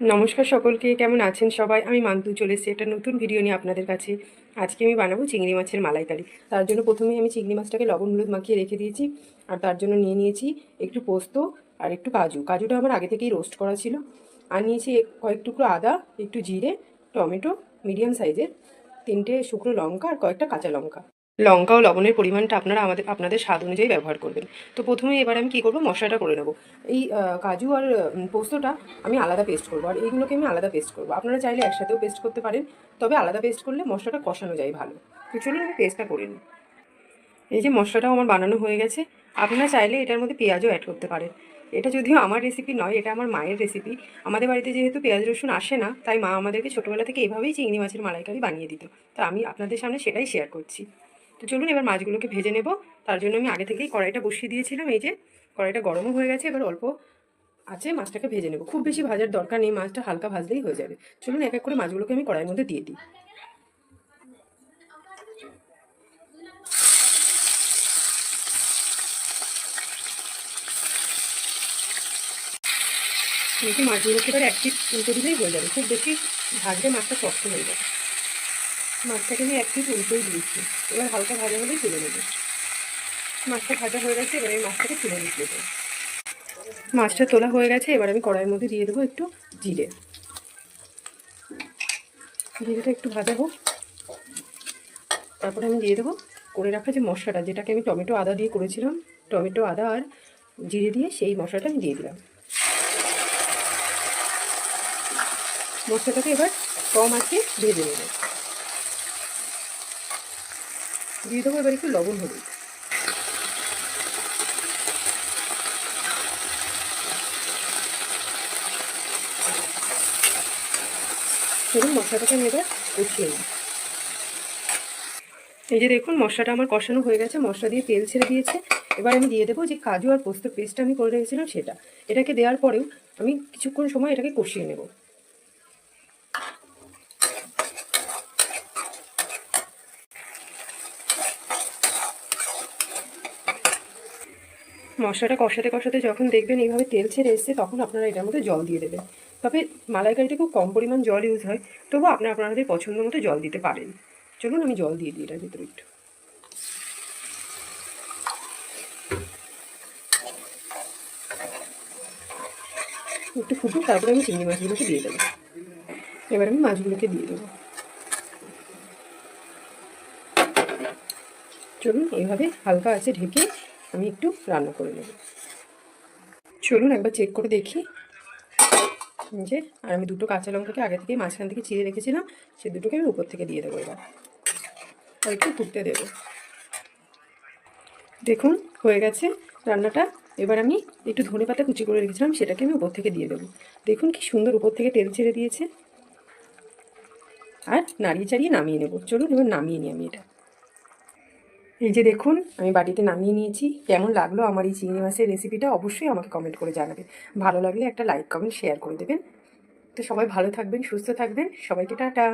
নমস্কার সকলকে, কেমন আছেন সবাই? আমি মান্তু চলে এসেছি একটা নতুন ভিডিও নিয়ে আপনাদের কাছে। আজকে আমি বানাবো চিংড়ি মাছের মালাইকারি। তার জন্য প্রথমে আমি চিংড়ি মাছটাকে লবণ হলুদ মাখিয়ে রেখে দিয়েছি, আর তার জন্য নিয়ে নিয়েছি একটু পোস্ত আর একটু কাজু। কাজুটা আমার আগে থেকেই রোস্ট করা ছিল। আর নিয়েছি কয়েক টুকরো আদা, একটু জিরে, টমেটো মিডিয়াম সাইজের তিনটে শুকনো লঙ্কা আর কয়েকটা কাঁচা লঙ্কা। লঙ্কা ও লবণের পরিমাণটা আপনারা আমাদের, আপনাদের স্বাদ অনুযায়ী ব্যবহার করবেন। তো প্রথমে এবার আমি কী করব? মশলাটা করে নেব। এই কাজু আর পোস্তটা আমি আলাদা পেস্ট করব। আর এইগুলোকে আমি আলাদা পেস্ট করব। আপনারা চাইলে একসাথেও পেস্ট করতে পারেন। তবে আলাদা পেস্ট করলে মশলাটা কষানো যায় ভালো। তো চলুন আমি পেস্টটা করে নিই। এই যে মশলাটাও আমার বানানো হয়ে গেছে। আপনারা চাইলে এটার মধ্যে পেঁয়াজও অ্যাড করতে পারেন। এটা যদিও আমার রেসিপি নয়, এটা আমার মায়ের রেসিপি আমাদের বাড়িতে যেহেতু পেঁয়াজ, রসুন আসে না, তাই মা আমাদেরকে ছোটোবেলা থেকে এভাবেই চিংড়ি মাছের মালাইকারি বানিয়ে দিত। তা আমি আপনাদের সামনে সেটাই শেয়ার করছি। তো চলুন এবার মাছগুলোকে ভেজে নেব। তার জন্য আমি আগে থেকেই কড়াইটা বসিয়ে দিয়েছিলাম। এই যে কড়াইটা গরমও হয়ে গেছে, এবার অল্প আছে মাছটাকে ভেজে নেব। খুব বেশি ভাজার দরকার নেই, মাছটা হালকা ভাজলেই হয়ে যাবে। চলুন এক এক করে মাছগুলোকে আমি কড়াইয়ের মধ্যে দিয়ে দিই। মাছগুলোকে এবার এক উল্টে দিলেই হয়ে যাবে। খুব বেশি ভাজলে মাছটা শক্ত হয়ে যাবে। মাছটাকে আমি এক উল্টেই দিয়েছি। এবার হালকা ভাজা হলেই তুলে নেব। মাছটা ভাজা হয়ে গেছে, এবার আমি মাছটাকে তুলে নিতে দেবো মাছটা তোলা হয়ে গেছে, এবার আমি কড়াইয়ের মধ্যে দিয়ে দেবো একটু জিরে। জিরেটা একটু ভাজা হোক। তারপরে আমি দিয়ে দেবো করে রাখা যে মশলাটা, যেটাকে আমি টমেটো আদা দিয়ে করেছিলাম। টমেটো আদা আর জিরে দিয়ে সেই মশলাটা আমি দিয়ে দিলাম। মশলাটাকে এবার কম আছে ভেজে নেব। দিয়ে দেবো, এবার একটু লবণ হলুদ। ধরুন মশলাটাকে আমি এবার কষিয়ে নিই এই যে দেখুন, মশলাটা আমার কষানো হয়ে গেছে, মশলা দিয়ে তেল ছেড়ে দিয়েছে। এবার আমি দিয়ে দেবো যে কাজু আর পোস্ত পেস্টটা আমি করে রেখেছিলাম সেটা। এটাকে দেওয়ার পরেও আমি কিছুক্ষণ সময় এটাকে কষিয়ে নেব। মশলাটা কষাতে কষাতে যখন দেখবেন এইভাবে তেল ছেড়ে এসছে, তখন আপনারা এটার মধ্যে জল দিয়ে দেবেন। তবে মালাইকারিতে খুব কম পরিমাণ জল ইউজ হয়, তবুও আপনারা আপনাদের পছন্দ মতো জল দিতে পারেন। চলুন আমি জল দিয়ে দিই এটার ভিতরে একটু। একটু ফুটুক, তারপরে আমি চিংড়ি মাছগুলোকে দিয়ে দেবো। এবার আমি মাছগুলোকে দিয়ে দেবো। চলুন, এইভাবে হালকা আছে ঢেকে আমি একটু রান্না করে নেব। চলুন একবার চেক করে দেখি। যে, আর আমি দুটো কাঁচা লঙ্কাকে আগে থেকে মাঝখান থেকে চিড়ে রেখেছিলাম, সে দুটোকে আমি উপর থেকে দিয়ে দেবো এবার। আর একটু ফুটতে দেবো। দেখুন, হয়ে গেছে রান্নাটা। এবার আমি একটু ধনে পাতা কুচি করে রেখেছিলাম, সেটাকে আমি উপর থেকে দিয়ে দেবো। দেখুন কি সুন্দর উপর থেকে তেল ছেড়ে দিয়েছে। আর নাড়িয়ে চাড়িয়ে নামিয়ে নেব। চলুন এবার নামিয়ে নিই আমি এটা। এই যে দেখুন, আমি বাড়িতে নামিয়ে নিয়েছি। কেমন লাগল আমার এই চিংড়ি মাছের রেসিপিটা অবশ্যই আমাকে কমেন্ট করে জানাবে। ভালো লাগলে একটা লাইক কমেন্ট শেয়ার করে দেবেন। তো সবাই ভালো থাকবেন, সুস্থ থাকবেন। সবাইকে টাটা।